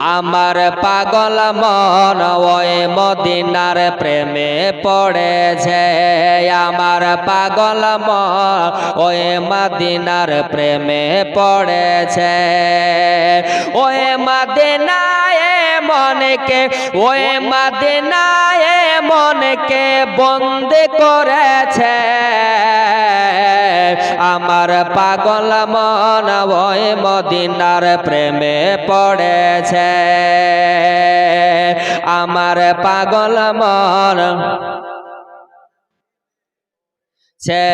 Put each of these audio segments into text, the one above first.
আমার পাগল মন ওই মদিনার প্রেমে পড়েছে। আমার পাগল মন ওই মদিনার প্রেমে পড়েছে। ওই মদিনায় মনকে, ওই মদিনায় মনকে বন্দি করেছে। আমার পাগল মন ওই মদিনার প্রেমে পড়েছে। আমার পাগল মন ছে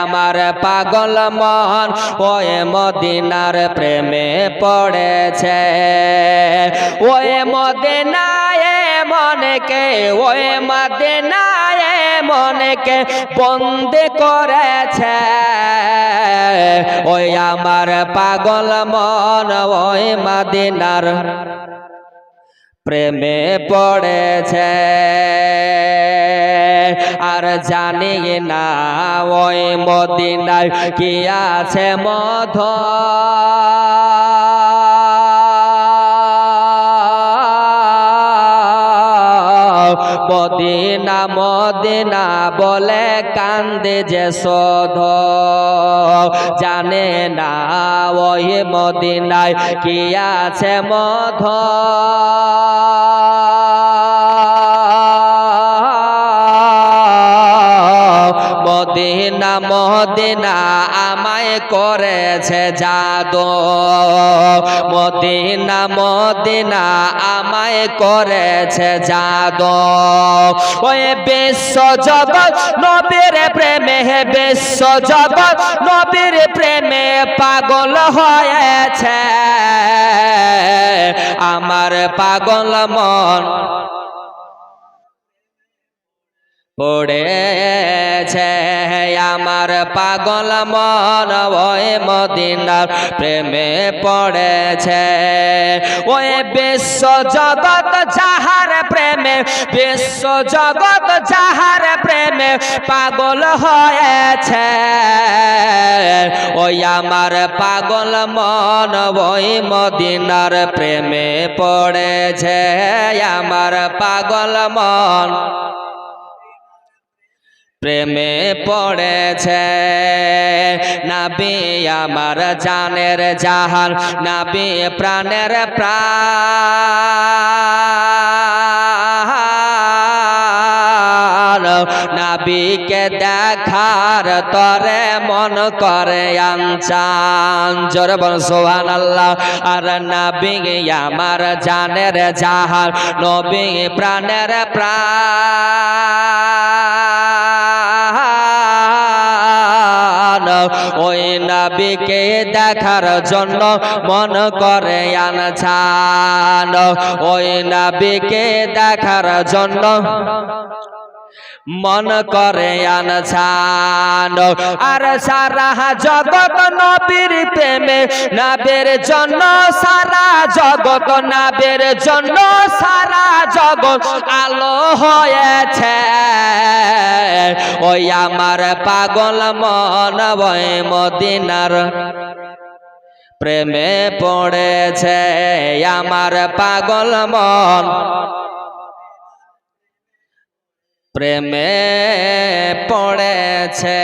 আমার পাগল মন ওই মদিনার প্রেমে পড়েছে। ওই মদিনায় মনকে ওই মদিনায় মনকে বন্দি করেছে। ওই আমার পাগল মন, ওই মাদিনার প্রেমে পড়েছে। আর জানি না ওই মদিনায় কি আছে মধ। মদিনা মদিনা বলে কান্দে যে শোধ জানে না ওই মদিনায় কি আছে মধ। মদিনা মদিনা আমায় করেছে জাদু। মদিনা মদিনা আমায় করেছে জাদু। ওই বিশ্ব জগৎ নবীর প্রেমে বিশ্ব জগৎ নবীর প্রেমে পাগল হয়েছে। আমার পাগল মন পড়েছে আমার পাগল মন ওই মদিনার প্রেমে পড়েছে। ওই বিশ্ব জগৎ যাহার প্রেমে, বিশ্ব জগৎ যাহার প্রেমে পাগল হয়েছে। ওই আমার পাগল মন ওই মদিনার প্রেমে পড়েছে। আমার পাগল মন প্রেমে পড়েছে। নাবি আমার জানের জাহান, নাবি প্রাণের প্রাণ। নাবিকে দেখার তরে মন করে আনচান জোরে বল সোহান আল্লাহ আর নাবি আমার জানের জাহান, নবী প্রাণের প্রাণ। ওই নাবিকে দেখার জন্য মন করে আনছান। ওই নাবিকে দেখার জন্য মন করে আনছান। আর সারা জগৎ নবীর প্রেমে, নাবের জন্য সারা জগৎ, নাবের জন্য সারা জগৎ আলো হয়েছে। ওই আমার পাগল মন ওই মদিনার প্রেমে পড়েছে। আমার পাগল মন প্রেমে পড়েছে।